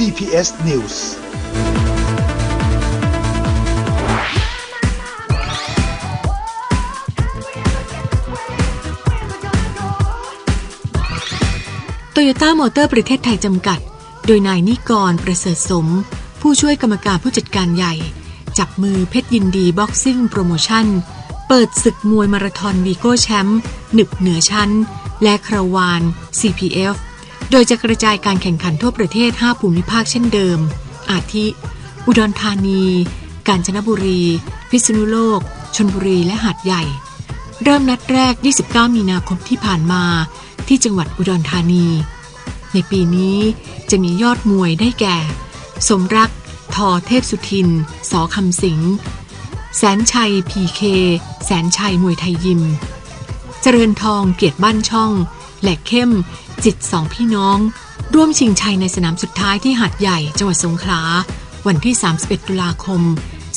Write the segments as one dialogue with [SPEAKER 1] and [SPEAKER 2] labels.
[SPEAKER 1] GPS News
[SPEAKER 2] โตโยต้ามอเตอร์ประเทศไทยจำกัด โดยนายนิกรประเสริฐสม ผู้ช่วยกรรมการผู้จัดการใหญ่ จับมือเพชรยินดีบ็อกซิ่งโปรโมชั่น เปิดศึกมวยมาราธอนวีโก้แชมป์หนึบเหนือชั้น และคราวาน CPF โดยจะกระจายการแข่งขันทั่วประเทศ 5 ภูมิภาคเช่นเดิม อาทิ อุดรธานี กาญจนบุรี พิษณุโลก ชนบุรี และหาดใหญ่ เริ่มนัดแรก 29 มีนาคมที่ผ่านมาที่จังหวัดอุดรธานี ในปีนี้จะมียอดมวยได้แก่ สมรัก ทอเทพสุทิน สอคำสิงแสนชัยพีเค แสนชัยมวยไทยยิม เจริญทองเกียรติบ้านช่องและเข้ม จิตสองพี่น้อง ร่วมชิงชัยในสนามสุดท้ายที่หาดใหญ่จังหวัดสงขลา วันที่ 31 ตุลาคม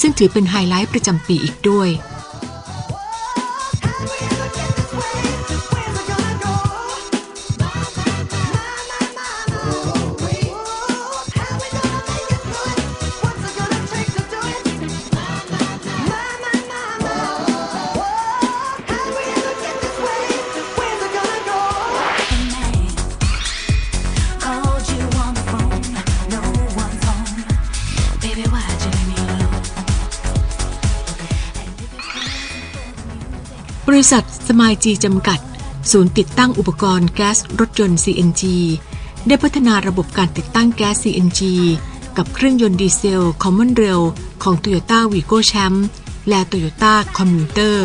[SPEAKER 2] ซึ่งถือเป็นไฮไลท์ประจำปีอีกด้วย บริษัทสมายจีจำกัด ศูนย์ติดตั้งอุปกรณ์แก๊สรถยนต์ CNG ได้พัฒนาระบบการติดตั้งแก๊ส CNG กับเครื่องยนต์ดีเซล Common Rail ของ Toyota Vigo Champ และ Toyota Commuter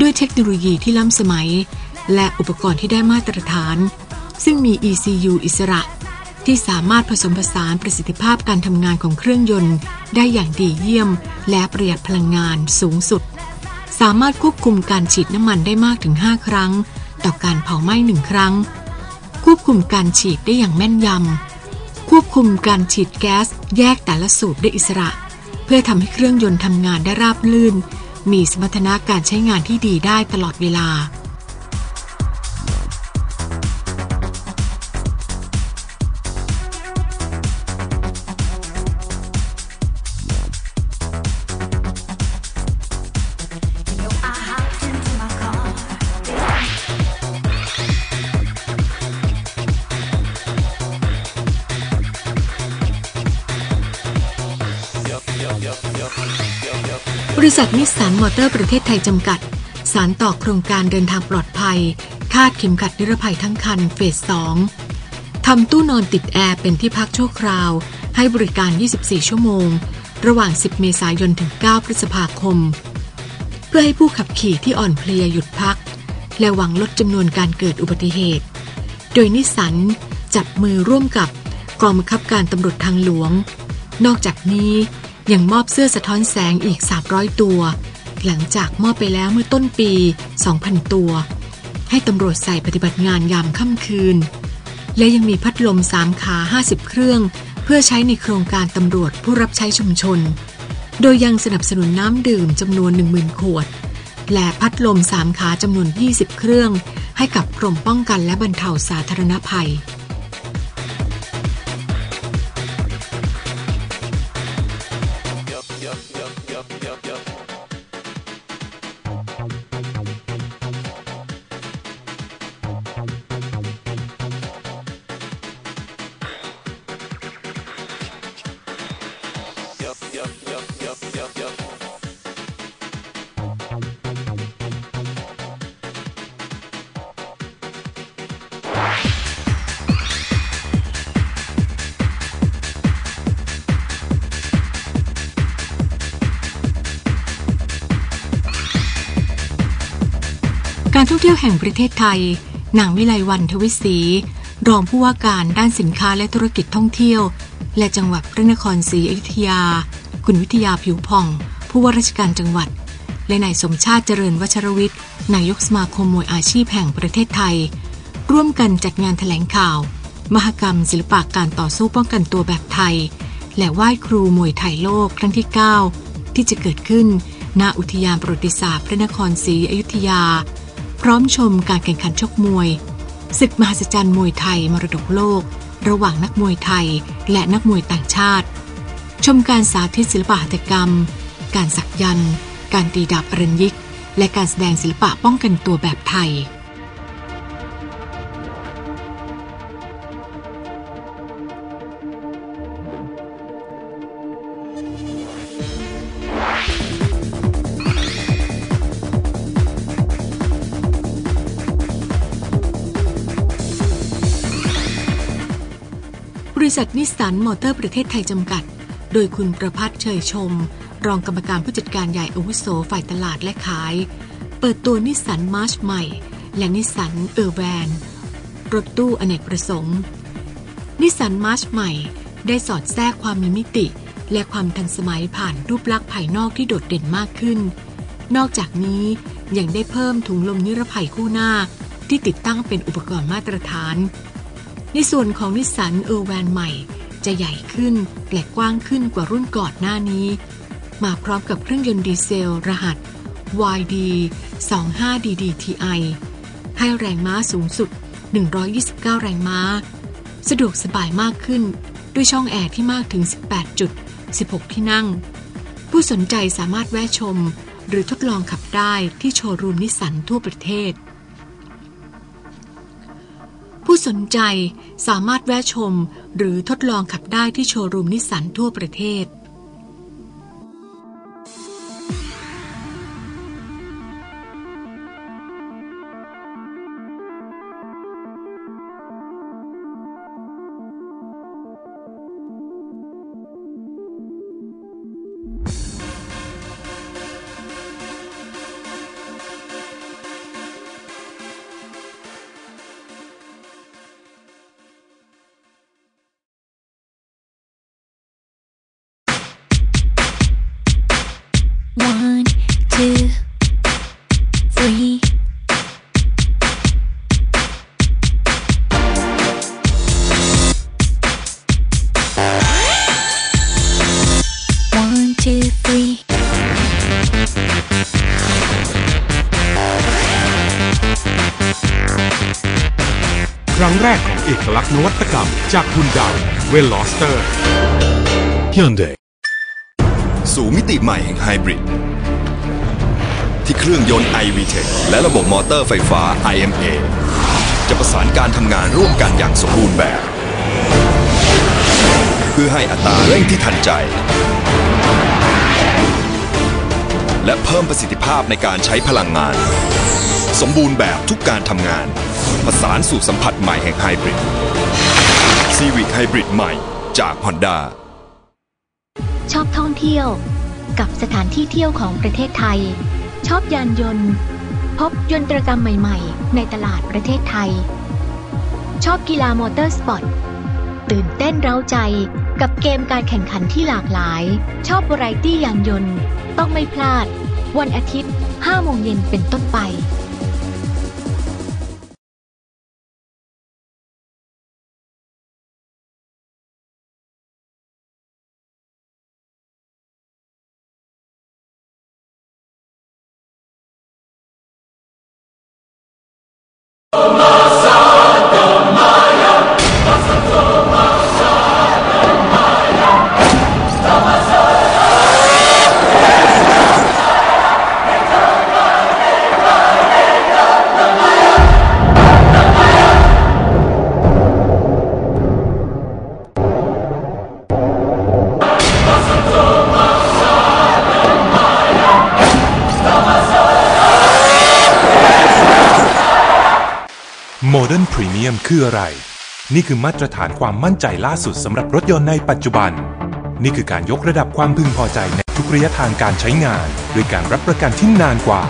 [SPEAKER 2] ด้วยเทคโนโลยีที่ล้ำสมัย และอุปกรณ์ที่ได้มาตรฐาน ซึ่งมี ECU อิสระ ที่สามารถผสมผสานประสิทธิภาพการทำงานของเครื่องยนต์ ได้อย่างดีเยี่ยม และประหยัดพลังงานสูงสุด สามารถควบคุมการฉีดน้ำมันได้มากถึง 5 ครั้ง ต่อการเผาไหม้หนึ่งครั้ง ควบคุมการฉีดได้อย่างแม่นยำ ควบคุมการฉีดแก๊สแยกแต่ละสูบได้อิสระ เพื่อทำให้เครื่องยนต์ทำงานได้ราบลื่น มีสมรรถนะการใช้งานที่ดีได้ตลอดเวลา บริษัทนิสสันมอเตอร์ประเทศไทยจำกัด สารต่อโครงการเดินทางปลอดภัย คาดเข็มขัดนิรภัยทั้งคันเฟส2ทำตู้นอนติดแอร์เป็นที่พักชั่วคราว ให้บริการ 24 ชั่วโมง ระหว่าง 10 เมษายนถึง 9 พฤษภาคม เพื่อให้ผู้ขับขี่ที่อ่อนเพลียหยุดพัก และหวังลดจำนวนการเกิดอุบัติเหตุ โดยนิสสันจับมือร่วมกับกองบังคับการตำรวจทางหลวง นอกจากนี้ ยังมอบเสื้อสะท้อนแสงอีก 300 ตัว หลังจากมอบไปแล้วเมื่อต้นปี 2,000 ตัว ให้ตำรวจใส่ปฏิบัติงานยามค่ำคืน และยังมีพัดลม 3 ขา 50 เครื่อง เพื่อใช้ในโครงการตำรวจผู้รับใช้ชุมชน โดยยังสนับสนุนน้ำดื่มจำนวน 10,000 ขวด และพัดลม 3 ขาจำนวน 20 เครื่อง ให้กับกรมป้องกันและบรรเทาสาธารณภัย เที่ยวแห่งประเทศไทย นางวิไลวันทวิศรีรองผู้ว่าการด้านสินค้าและธุรกิจท่องเที่ยว และจังหวัดพระนครศรีอยุธยา คุณวิทยาผิวผ่อง ผู้ว่าราชการจังหวัด และนายสมชาติเจริญวัชรวิทย์นายกสมาคมมวยอาชีพแห่งประเทศไทย ร่วมกันจัดงานแถลงข่าว มหกรรม ศิลปะการต่อสู้ป้องกันตัวแบบไทย และไหว้ครูมวยไทยโลกครั้งที่ 9 ที่จะเกิดขึ้นณอุทยานประวัติศาสตร์พระนครศรีอยุธยา พร้อมชมการแข่งขันชกมวยศึกมหัศจรรย์มวยไทยมรดกโลก ระหว่างนักมวยไทยและนักมวยต่างชาติ ชมการสาธิตศิลปะหัตถกรรม การสักยันต์การตีดาบอรัญยิก และการแสดงศิลปะป้องกันตัวแบบไทย ริษัทนิสสันมอเตอร์ประเทศไทยจำกัด โดยคุณประพัฒน์เชยชม รองกรรมการผู้จัดการใหญ่อาวุโสฝ่ายตลาดและขาย เปิดตัวนิสสันมาร์ชใหม่ และนิสสันเออร์แวน รถตู้อเนกประสงค์ นิสสันมาร์ชใหม่ ได้สอดแทรกความมีมิติ และความทันสมัยผ่านรูปลักษณ์ภายนอกที่โดดเด่นมากขึ้น นอกจากนี้ยังได้เพิ่มถุงลมนิรภัยคู่หน้า ที่ติดตั้งเป็นอุปกรณ์มาตรฐาน ในส่วนของนิสสันเออร์แวนใหม่ จะใหญ่ขึ้นและกว้างขึ้นกว่ารุ่นก่อนหน้านี้ มาพร้อมกับเครื่องยนต์ดีเซล รหัส YD 25 DDTI ให้แรงม้าสูงสุด 129 แรงม้า สะดวกสบายมากขึ้น ด้วยช่องแอร์ที่มากถึง 18 จุด 16 ที่นั่ง ผู้สนใจสามารถแวะชม หรือทดลองขับได้ที่โชว์รูมนิสสันทั่วประเทศ สนใจสามารถแวะชมหรือทดลองขับได้ที่โชว์รูมนิสสันทั่วประเทศ
[SPEAKER 3] One, two, three. One, two, three.
[SPEAKER 1] ครั้งแรกของเอกลักษณ์นวัตกรรม จากฮุนไดเวลลอสเตอร์ Hyundai
[SPEAKER 4] สู่มิติใหม่แห่งไฮบริดที่เครื่องยนต์ iVTEC และระบบมอเตอร์ไฟฟ้า IMA จะประสานการทำงานร่วมกันอย่างสมบูรณ์แบบ เพื่อให้อัตราเร่งที่ทันใจ และเพิ่มประสิทธิภาพในการใช้พลังงาน สมบูรณ์แบบทุกการทำงาน ประสานสู่สัมผัสใหม่แห่งไฮบริด Civic Hybrid ใหม่จาก Honda
[SPEAKER 5] ชอบท่องเที่ยว กับสถานที่เที่ยวของประเทศไทย ชอบยานยนต์ พบยนตรกรรมใหม่ ๆ ในตลาดประเทศไทย ชอบกีฬามอเตอร์สปอร์ตตื่นเต้นเร้าใจกับเกมการแข่งขันที่หลากหลาย ชอบวาไรตี้ยานยนต์ ต้องไม่พลาด วันอาทิตย์5โมงเย็นเป็นต้นไป Oh, my.
[SPEAKER 1] Modern Premium คืออะไร นี่คือมาตรฐานความมั่นใจล่าสุดสำหรับรถยนต์ในปัจจุบัน นี่คือการยกระดับความพึงพอใจในทุกระยะทางการใช้งานด้วยการรับประกันที่นานกว่า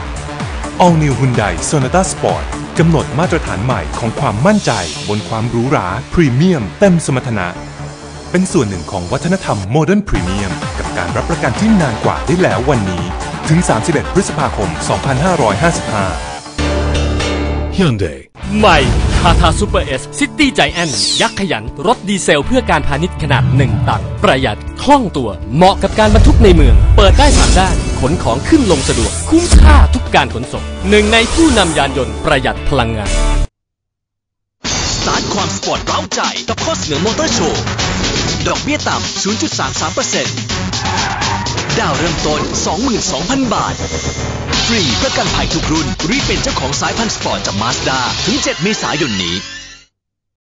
[SPEAKER 1] All New Hyundai Sonata Sport กำหนดมาตรฐานใหม่ของความมั่นใจบนความหรูหราพรีเมียมเต็มสมรรถนะ เป็นส่วนหนึ่งของวัฒนธรรม Modern Premium กับการรับประกันที่นานกว่าได้แล้ววันนี้ ถึง 31 พฤษภาคม 2555 Hyundai
[SPEAKER 6] ใหม่ ทาทาซูเปอร์เอสซิตี้ใจแอนยักษ์ขยัน รถดีเซลเพื่อการพาณิชย์ขนาด 1 ตัน ประหยัดคล่องตัว เหมาะกับการบรรทุกในเมือง เปิดได้สามด้าน ขนของขึ้นลงสะดวก คุ้มค่าทุกการขนส่งหนึ่งในผู้นำยานยนต์ประหยัดพลังงานสาย
[SPEAKER 7] ความสปอร์ตร้าวใจกับข้อเสนอมอเตอร์โชว์ดอกเบี้ยต่ำ0.33% ดาวเริ่มต้น 22,000 บาท ฟรีประกันภัยทุกรุ่น รีบเป็นเจ้าของสายพันธุ์สปอร์ตจากมาสด้าถึง 7 เมษายนนี้